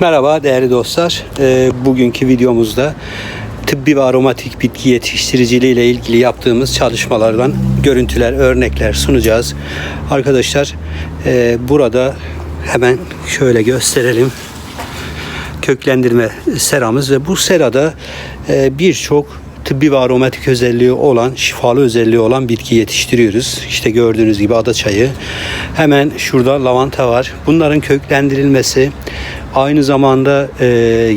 Merhaba değerli dostlar. Ee, bugünkü videomuzda tıbbi ve aromatik bitki yetiştiriciliği ile ilgili yaptığımız çalışmalardan görüntüler, örnekler sunacağız. Arkadaşlar e, burada hemen şöyle gösterelim. Köklendirme seramız ve bu serada e, birçok tıbbi ve aromatik özelliği olan, şifalı özelliği olan bitki yetiştiriyoruz. İşte gördüğünüz gibi ada çayı. Hemen şurada lavanta var. Bunların köklendirilmesi, aynı zamanda e,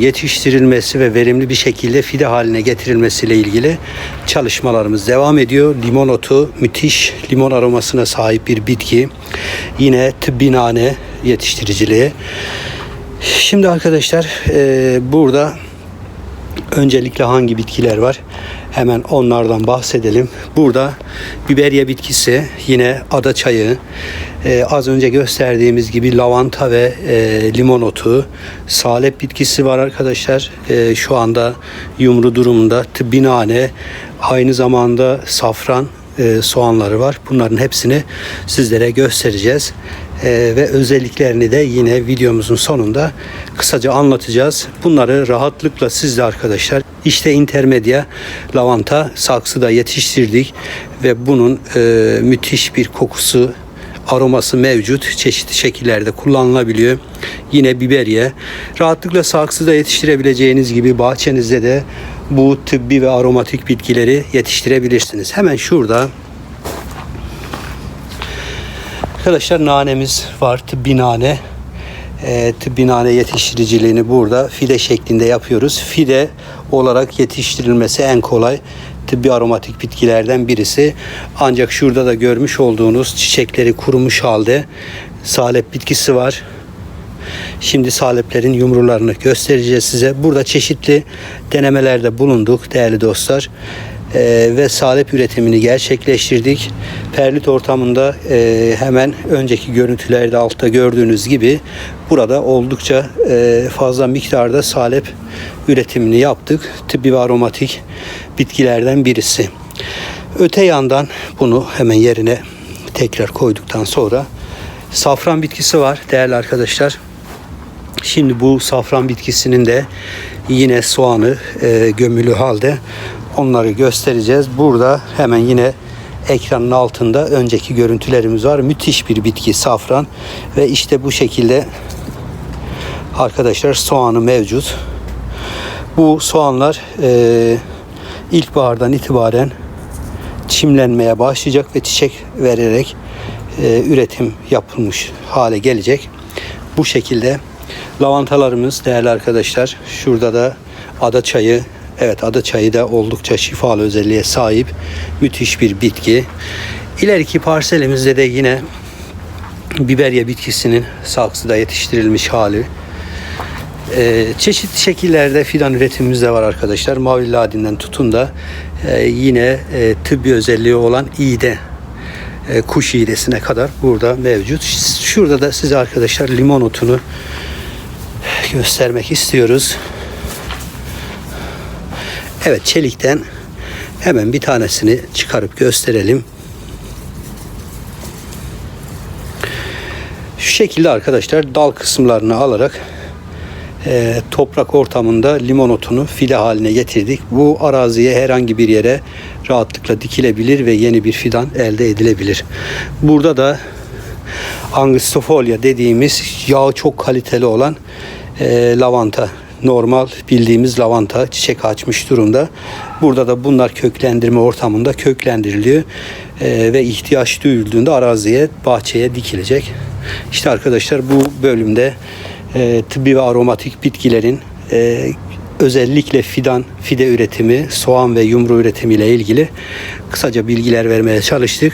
yetiştirilmesi ve verimli bir şekilde fide haline getirilmesiyle ilgili çalışmalarımız devam ediyor. Limon otu müthiş limon aromasına sahip bir bitki. Yine tıbbi nane yetiştiriciliği. Şimdi arkadaşlar e, burada öncelikle hangi bitkiler var? Hemen onlardan bahsedelim. Burada biberiye bitkisi, yine ada çayı, e, az önce gösterdiğimiz gibi lavanta ve e, limon otu, salep bitkisi var arkadaşlar. E, şu anda yumru durumunda tıbbi nane, aynı zamanda safran e, soğanları var. Bunların hepsini sizlere göstereceğiz. E, ve özelliklerini de yine videomuzun sonunda kısaca anlatacağız. Bunları rahatlıkla siz de arkadaşlar işte intermedia lavanta saksıda yetiştirdik ve bunun e, müthiş bir kokusu aroması mevcut. Çeşitli şekillerde kullanılabiliyor. Yine biberiye. Rahatlıkla saksıda yetiştirebileceğiniz gibi bahçenizde de bu tıbbi ve aromatik bitkileri yetiştirebilirsiniz. Hemen şurada Arkadaşlar nanemiz var. Tıbbi nane. E, tıbbi nane yetiştiriciliğini burada fide şeklinde yapıyoruz. Fide olarak yetiştirilmesi en kolay tıbbi aromatik bitkilerden birisi. Ancak şurada da görmüş olduğunuz çiçekleri kurumuş halde salep bitkisi var. Şimdi saleplerin yumrularını göstereceğiz size. Burada çeşitli denemelerde bulunduk değerli dostlar. Ee, ve salep üretimini gerçekleştirdik. Perlit ortamında e, hemen önceki görüntülerde altta gördüğünüz gibi burada oldukça e, fazla miktarda salep üretimini yaptık. Tıbbi ve aromatik bitkilerden birisi. Öte yandan bunu hemen yerine tekrar koyduktan sonra safran bitkisi var değerli arkadaşlar. Şimdi bu safran bitkisinin de yine soğanı e, gömülü halde onları göstereceğiz. Burada hemen yine ekranın altında önceki görüntülerimiz var. Müthiş bir bitki safran ve işte bu şekilde arkadaşlar soğanı mevcut. Bu soğanlar e, ilkbahardan itibaren çimlenmeye başlayacak ve çiçek vererek e, üretim yapılmış hale gelecek. Bu şekilde lavantalarımız değerli arkadaşlar. Şurada da ada çayı. Evet ada çayı da oldukça şifalı özelliğe sahip müthiş bir bitki. İleriki parselimizde de yine biberiye bitkisinin saksıda yetiştirilmiş hali. Ee, çeşitli şekillerde fidan üretimimiz de var arkadaşlar. Mavi ladinden tutun da e, yine e, tıbbi özelliği olan iğde e, kuş iğdesine kadar burada mevcut. Şurada da size arkadaşlar limon otunu göstermek istiyoruz. Evet çelikten hemen bir tanesini çıkarıp gösterelim. Şu şekilde arkadaşlar dal kısımlarını alarak e, toprak ortamında limon otunu fide haline getirdik. Bu araziye herhangi bir yere rahatlıkla dikilebilir ve yeni bir fidan elde edilebilir. Burada da angustifolia dediğimiz yağı çok kaliteli olan e, lavanta normal bildiğimiz lavanta çiçek açmış durumda. Burada da bunlar köklendirme ortamında köklendiriliyor e, ve ihtiyaç duyulduğunda araziye, bahçeye dikilecek. İşte arkadaşlar bu bölümde e, tıbbi ve aromatik bitkilerin e, özellikle fidan, fide üretimi, soğan ve yumru üretimi ile ilgili kısaca bilgiler vermeye çalıştık.